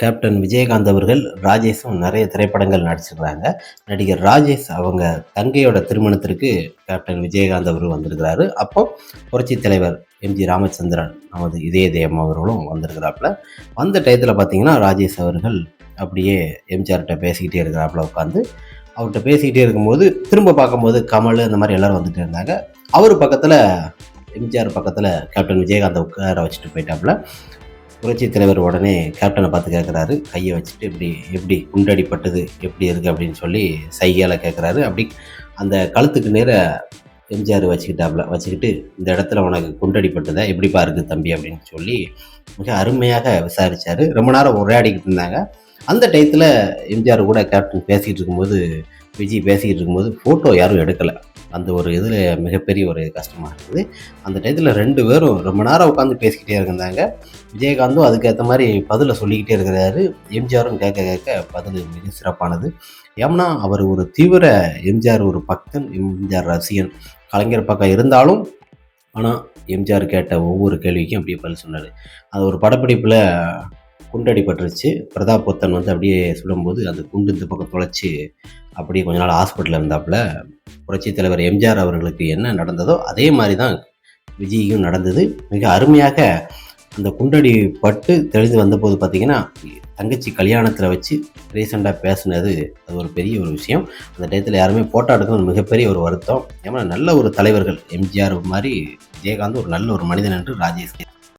Captain Vijayakanth அவர்கள் ராஜேஷும் நிறைய திரைப்படங்கள் நடிச்சிருக்கிறாங்க. நடிகர் ராஜேஷ் அவங்க தங்கையோட திருமணத்திற்கு கேப்டன் விஜயகாந்த் அவர்கள் வந்திருக்கிறாரு. அப்போ புரட்சி தலைவர் எம்ஜி ராமச்சந்திரன் நமது இதய தேவம் அவர்களும் வந்திருக்கிறாப்புல. வந்த டயத்தில் பார்த்தீங்கன்னா ராஜேஷ் அவர்கள் அப்படியே எம்ஜிஆர்கிட்ட பேசிக்கிட்டே இருக்கிறாப்புல உட்காந்து அவர்கிட்ட பேசிக்கிட்டே இருக்கும்போது திரும்ப பார்க்கும்போது கமல் அந்த மாதிரி எல்லோரும் வந்துட்டு இருந்தாங்க. அவர் பக்கத்தில் எம்ஜிஆர் பக்கத்தில் கேப்டன் விஜயகாந்தை உட்கார வச்சுட்டு போயிட்டாப்புல. புரட்சி தலைவர் உடனே கேப்டனை பார்த்து கேட்குறாரு. கையை வச்சுட்டு இப்படி எப்படி குண்டடிப்பட்டது எப்படி இருக்குது அப்படின்னு சொல்லி சைகையால் கேட்குறாரு. அப்படி அந்த கழுத்துக்கு நேர எம்ஜிஆர் வச்சுக்கிட்டாப்புல வச்சுக்கிட்டு இந்த இடத்துல உனக்கு குண்டடிப்பட்டதா எப்படிப்பா இருக்குது தம்பி அப்படின்னு சொல்லி மிக அருமையாக விசாரித்தார் ரொம்ப நேரம் உரையாடிக்கிட்டு இருந்தாங்க. அந்த டயத்தில் எம்ஜிஆர் கூட கேப்டன் பேசிக்கிட்டு இருக்கும்போது விஜய் பேசிக்கிட்டு இருக்கும்போது ஃபோட்டோ யாரும் எடுக்கலை. அந்த ஒரு இதில் மிகப்பெரிய ஒரு கஷ்டமாக இருக்குது. அந்த டயத்தில் ரெண்டு பேரும் ரொம்ப நேரம் உட்காந்து பேசிக்கிட்டே இருந்தாங்க விஜயகாந்தும் அதுக்கேற்ற மாதிரி பதிலை சொல்லிக்கிட்டே இருக்கிறாரு. எம்ஜிஆரும் கேட்க கேட்க பதில் மிக சிறப்பானது. ஏம்னா அவர் ஒரு தீவிர எம்ஜிஆர் ஒரு பக்தன் எம்ஜிஆர் ரசிகன் கலைஞர் பக்கம் இருந்தாலும் ஆனால் எம்ஜிஆர் கேட்ட ஒவ்வொரு கேள்விக்கும் அப்படியே பதில் சொன்னார். அது ஒரு படப்பிடிப்பில் குண்டடிப்பட்டுருச்சு பிரதாப் பொத்தன் வந்து அப்படியே சொல்லும்போது அந்த குண்டு இந்த பக்கம் தொலைச்சி அப்படியே கொஞ்ச நாள் ஹாஸ்பிட்டலில் இருந்தாப்புல புரட்சித் தலைவர் எம்ஜிஆர் அவர்களுக்கு என்ன நடந்ததோ அதே மாதிரி தான் விஜய்க்கும் நடந்தது. மிக அருமையாக அந்த குண்டடி பட்டு தெளிந்து வந்தபோது பார்த்தீங்கன்னா தங்கச்சி கல்யாணத்தில் வச்சு ரீசெண்டாக பேசினது அது ஒரு பெரிய ஒரு விஷயம். அந்த டயத்தில் யாருமே ஃபோட்டோ எடுக்கணும் மிகப்பெரிய ஒரு வருத்தம். ஏன்னா நல்ல ஒரு தலைவர்கள் எம்ஜிஆர் மாதிரி விஜயகாந்த் ஒரு நல்ல ஒரு மனிதன் என்று ராஜேஷ்